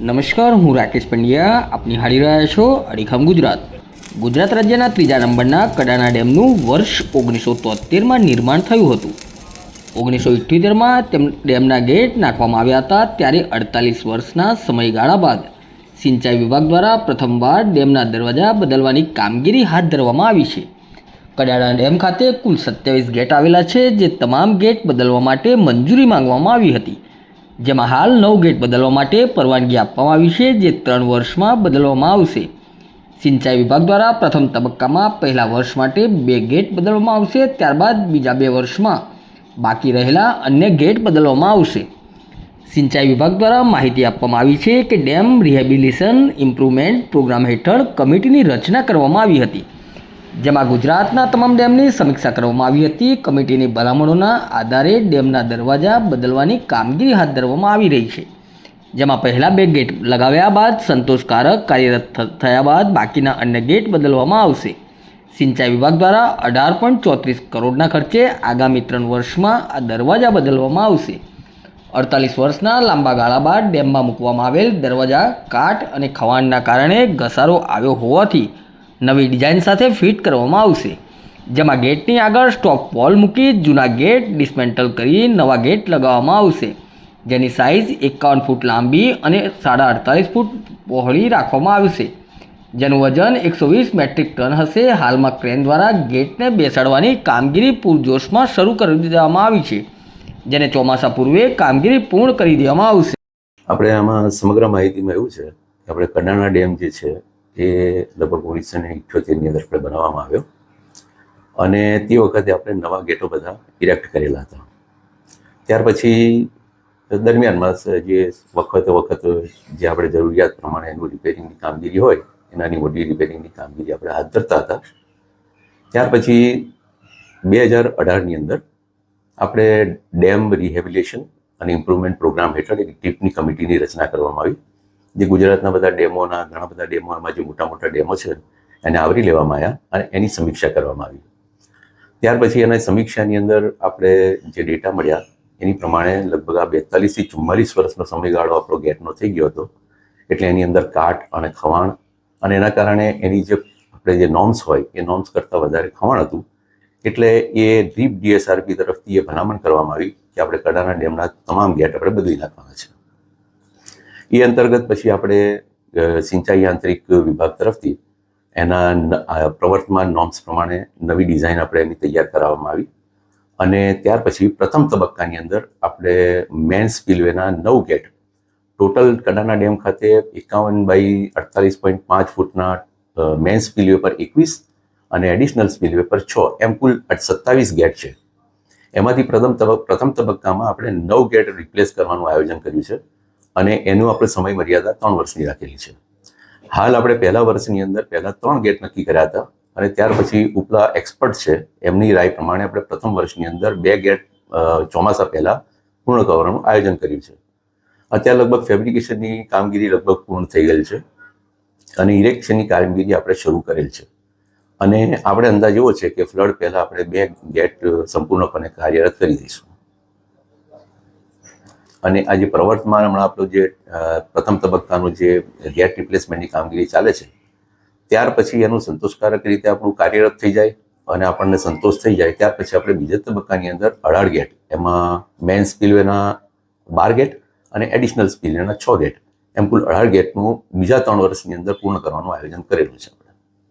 નમસ્કાર, હું રાકેશ પંડ્યા. આપની હાળી રહ્યા છો અડીખમ ગુજરાત. ગુજરાત રાજ્યના ત્રીજા નંબરના કડાના ડેમનું વર્ષ ઓગણીસો તોતેરમાં નિર્માણ થયું હતું. ઓગણીસો ઇઠ્યોતેરમાં તેમ, ડેમના ગેટ નાખવામાં આવ્યા હતા, ત્યારે અડતાલીસ વર્ષના સમયગાળા બાદ સિંચાઈ વિભાગ દ્વારા પ્રથમવાર ડેમના દરવાજા બદલવાની કામગીરી હાથ ધરવામાં આવી છે. કડાણા ડેમ ખાતે કુલ સત્યાવીસ ગેટ આવેલા છે, જે તમામ ગેટ બદલવા માટે મંજૂરી માંગવામાં આવી હતી. જેમાં હાલ નવ ગેટ બદલવા માટે પરવાનગી આપવામાં આવી છે, જે ત્રણ વર્ષમાં બદલવામાં આવશે. સિંચાઈ વિભાગ દ્વારા પ્રથમ તબક્કામાં પહેલા વર્ષ માટે બે ગેટ બદલવામાં આવશે, ત્યારબાદ બીજા બે વર્ષમાં બાકી રહેલા અન્ય ગેટ બદલવામાં આવશે. સિંચાઈ વિભાગ દ્વારા માહિતી આપવામાં આવી છે કે ડેમ રિહેબિલેશન ઇમ્પ્રુવમેન્ટ પ્રોગ્રામ હેઠળ કમિટીની રચના કરવામાં આવી હતી. જેમાં ગુજરાતના તમામ ડેમની સમીક્ષા કરવામાં આવી હતી. કમિટીની ભલામણોના આધારે ડેમના દરવાજા બદલવાની કામગીરી હાથ ધરવામાં આવી રહી છે. જેમાં પહેલા બે ગેટ લગાવ્યા બાદ સંતોષકારક કાર્યરત થયા બાદ બાકીના અન્ય ગેટ બદલવામાં આવશે. સિંચાઈ વિભાગ દ્વારા અઢાર પોઈન્ટ ચોત્રીસ કરોડના ખર્ચે આગામી ત્રણ વર્ષમાં આ દરવાજા બદલવામાં આવશે. અડતાલીસ વર્ષના લાંબા ગાળા બાદ ડેમમાં મૂકવામાં આવેલ દરવાજા, કાટ અને ખવાણના કારણે ઘસારો આવ્યો હોવાથી નવી ડિઝાઇન સાથે ફિટ કરવામાં આવશે. જેમાં ગેટની આગળ સ્ટોપ વોલ મૂકી જૂના ગેટ ડિસમેન્ટલ કરી નવા ગેટ લગાવવામાં આવશે. જેની સાઇઝ એકાવન ફૂટ લાંબી અને સાડા અડતાલીસ ફૂટ પહોળી રાખવામાં આવશે. જેનું વજન એકસો વીસ મેટ્રિક ટન હશે. હાલમાં ક્રેન દ્વારા ગેટને બેસાડવાની કામગીરી પૂરજોશમાં શરૂ કરી દેવામાં આવી છે. જેને ચોમાસા પૂર્વે કામગીરી પૂર્ણ કરી દેવામાં આવશે. આપણે આમાં સમગ્ર માહિતીમાં એવું છે કે આપણે કડાણા ડેમ જે છે એ લગભગ ઓગણીસો ને ઇઠ્યોતેરની અંદર આપણે બનાવવામાં આવ્યો. અને તે વખતે આપણે નવા ગેટો બધા ઇરેક્ટ કરેલા હતા. ત્યાર પછી દરમિયાનમાં જે વખતે વખત જે આપણે જરૂરિયાત પ્રમાણે એનું રિપેરિંગની કામગીરી હોય, એનાની મોટી રિપેરિંગની કામગીરી આપણે હાથ ધરતા હતા. ત્યાર પછી બે હજાર અઢારની અંદર આપણે ડેમ રિહેબિલેશન અને ઇમ્પ્રુવમેન્ટ પ્રોગ્રામ હેઠળ એક ટીપની કમિટીની રચના કરવામાં આવી. જે ગુજરાતના બધા ડેમોના, ઘણા બધા ડેમોમાં જે મોટા મોટા ડેમો છે, એને આવરી લેવામાં આવ્યા અને એની સમીક્ષા કરવામાં આવી. ત્યાર પછી એના સમીક્ષાની અંદર આપણે જે ડેટા મળ્યા, એની પ્રમાણે લગભગ આ બેતાલીસથી ચુમ્માલીસ વર્ષનો સમયગાળો આપણો ગેટનો થઈ ગયો હતો. એટલે એની અંદર કાટ અને ખવાણ અને એના કારણે એની જે આપણે જે નોર્મ્સ હોય, એ નોર્મ્સ કરતાં વધારે ખવાણ હતું. એટલે એ ડ્રીપ ડીએસઆરપી તરફથી એ ભલામણ કરવામાં આવી કે આપણે કડાના ડેમના તમામ ગેટ આપણે બદલી નાખવાના છે. એ અંતર્ગત પછી આપણે સિંચાઈ યાંત્રિક વિભાગ તરફથી એના પ્રવર્તમાન નોર્મ્સ પ્રમાણે નવી ડિઝાઇન આપણે એની તૈયાર કરાવવામાં આવી. અને ત્યાર પછી પ્રથમ તબક્કાની અંદર આપણે મેન સ્પીલવેના નવ ગેટ ટોટલ કડાના ડેમ ખાતે એકાવન બાય અડતાલીસ પોઈન્ટ પાંચ ફૂટના મેન સ્પીલવે પર એકવીસ અને એડિશનલ સ્પિલવે પર છ. એમ કુલ સત્તાવીસ ગેટ છે. એમાંથી પ્રથમ તબક્કામાં આપણે નવ ગેટ રિપ્લેસ કરવાનું આયોજન કર્યું છે. અને એનું આપણે સમય મર્યાદા ત્રણ વર્ષની રાખેલી છે. હાલ આપણે પહેલા વર્ષની અંદર પહેલા ત્રણ ગેટ નક્કી કર્યા હતા અને ત્યાર પછી ઉપલા એક્સપર્ટ છે, એમની રાય પ્રમાણે આપણે પ્રથમ વર્ષની અંદર બે ગેટ ચોમાસા પહેલા પૂર્ણ કરવાનું આયોજન કર્યું છે. અત્યારે લગભગ ફેબ્રિકેશનની કામગીરી લગભગ પૂર્ણ થઈ ગયેલ છે અને ઇરેક્શનની કામગીરી આપણે શરૂ કરેલ છે. અને આપણે અંદાજ એવો છે કે ફ્લડ પહેલાં આપણે બે ગેટ સંપૂર્ણપણે કાર્યરત કરી દઈશું. અને આ જે પ્રવર્તમાન હમણાં આપણો જે પ્રથમ તબક્કાનું જે ગેટ રિપ્લેસમેન્ટની કામગીરી ચાલે છે, ત્યાર પછી એનું સંતોષકારક રીતે આપણું કાર્યરત થઈ જાય અને આપણને સંતોષ થઈ જાય, ત્યાર પછી આપણે બીજા તબક્કાની અંદર અઢાર ગેટ, એમાં મેન સ્પીલવેના બાર ગેટ અને એડિશનલ સ્પીલવેના છ ગેટ, એમ કુલ અઢાર ગેટનું બીજા ત્રણ વર્ષની અંદર પૂર્ણ કરવાનું આયોજન કરેલું છે